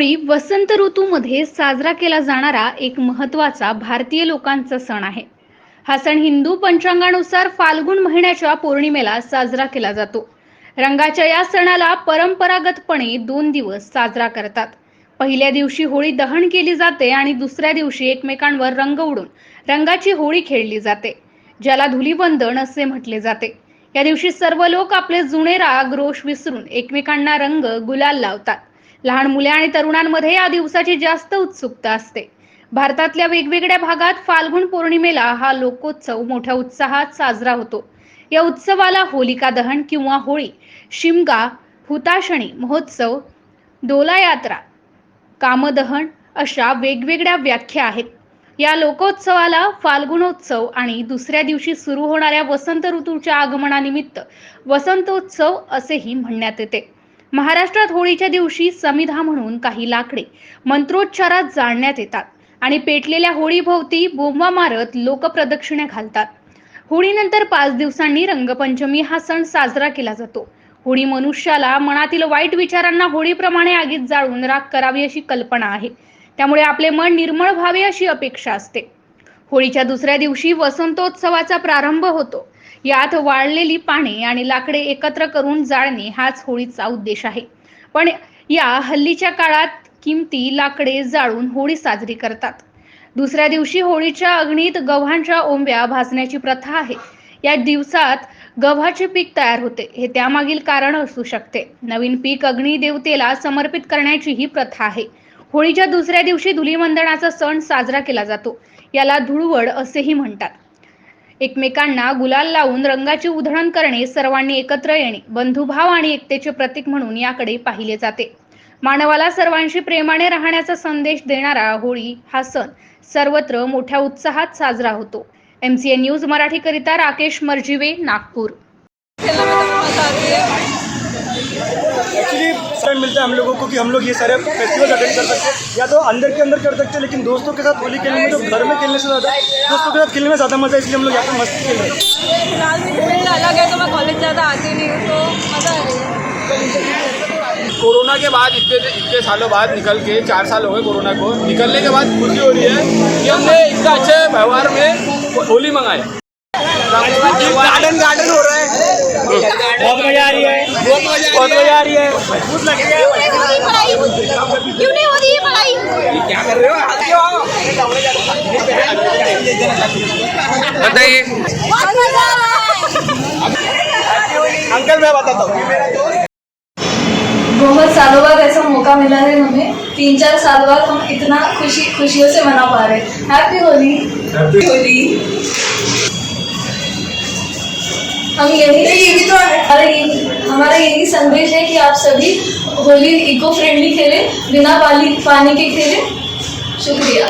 होळी वसंत ऋतूमध्ये साजरा केला जाणारा एक महत्त्वाचा भारतीय लोकांचा सण आहे. हा सण हिंदू पंचांगानुसार फाल्गुन महिन्याच्या पौर्णिमेला साजरा केला जातो. रंगाच्या या सणाला परंपरागतपणे दोन दिवस साजरा करतात. पहिल्या दिवशी होळी दहन केली जाते आणि दुसऱ्या दिवशी एकमेकांवर रंग उडून रंगाची होळी खेळली जाते ज्याला धुलीवंदन असे म्हटले जाते. या दिवशी सर्व लोक आपले जुने राग रोष विसरून एकमेकांना रंग गुलाल लावतात. लहान मुले आणि तरुणांमध्ये या दिवसाची जास्त उत्सुकता असते. भारतातल्या वेगवेगळ्या भागात फाल्गुन पौर्णिमेला हा लोकोत्सव मोठ्या उत्साहात साजरा होतो. या उत्सवाला होलिका दहन किंवा होळी शिमगा हुताशणी महोत्सव डोला यात्रा कामदहन अशा वेगवेगळ्या व्याख्या आहेत. या लोकोत्सवाला फाल्गुनोत्सव आणि दुसऱ्या दिवशी सुरू होणाऱ्या वसंत ऋतूच्या आगमनानिमित्त वसंतोत्सव असेही म्हणण्यात येते. महाराष्ट्रात होळीच्या दिवशी समिधा म्हणून काही लाकडे मंत्रोच्चारात जाळण्यात येतात आणि पेटलेल्या होळीभोवती बोंबा मारत लोकप्रदक्षिण्या घालतात. होळीनंतर पाच दिवसांनी रंगपंचमी हा सण साजरा केला जातो. होळी मनुष्याला मनातील वाईट विचारांना होळीप्रमाणे आगीत जाळून राख करावी अशी कल्पना आहे. त्यामुळे आपले मन निर्मळ व्हावे अशी अपेक्षा असते. होळीच्या दुसऱ्या दिवशी वसंतोत्सवाचा प्रारंभ होतो. यात वाळलेली पाने आणि लाकडे एकत्र करून जाळणे हाच होळीचा उद्देश आहे. पण या हल्लीच्या काळात किमती लाकडे जाळून होळी साजरी करतात. दुसऱ्या दिवशी होळीच्या अग्नीत गव्हांच्या ओंब्या भाजण्याची प्रथा आहे. या दिवसात गव्हाचे पीक तयार होते. हे त्यामागील कारण असू शकते. नवीन पीक अग्नी देवतेला समर्पित करण्याची ही प्रथा आहे. होळीच्या दुसऱ्या दिवशी धुलीवंदनाचा सण साजरा केला जातो. याला धुळवड असेही म्हणतात. एकमेकांना गुलाल लावून रंगाची उधळण करणे सर्वांनी एकत्र येणे बंधुभाव आणि एकतेचे प्रतीक म्हणून याकडे पाहिले जाते. मानवाला सर्वांशी प्रेमाने राहण्याचा संदेश देणारा होळी हा सण सर्वत्र मोठ्या उत्साहात साजरा होतो. एम सी ए न्यूज मराठीकरिता राकेश मर्जिवे नागपूर. मिलता है हम लोगों को कि हम लोग ये सारे फेस्टिवल अटेंड कर सकते हैं। या तो अंदर के अंदर कर सकते हैं लेकिन दोस्तों के साथ होली खेलने में तो घर में खेलने से ज़्यादा दोस्तों के साथ खेलने में ज़्यादा मज़ा है इसलिए हम लोग यहाँ पे मस्ती खेल रहे हैं। अलग है तो मैं कॉलेज ज़्यादा आती नहीं हूँ तो मज़ा आ रही है कोरोना के बाद इतने इतने सालों बाद निकल के चार साल हो गए कोरोना को। निकलने के बाद खुशी हो रही है कि हमने इतना अच्छे व्यवहार में होली मंगाया गार्डन गार्डन हो रहा है। बहुत मज़ा आ रही है। बहुत मज़ा आ रही है। बहुत लग रही है। क्यों नहीं हो रही है पढ़ाई? क्या कर रहे हो? क्यों बताइए। बहुत मज़ा आ रहा अंकल मैं बताता हूँ। बहुत सालों बाद ऐसा मौका मिला है हमें। तीन चार साल बाद हम इतना खुशी खुशियों से मना पा रहे हैं। हैप्पी होली हैप्पी होली हम यही ये भी तो हमारा यही हमारा यही संदेश है कि आप सभी होली इको फ्रेंडली खेलें बिना पानी पानी के खेलें। शुक्रिया।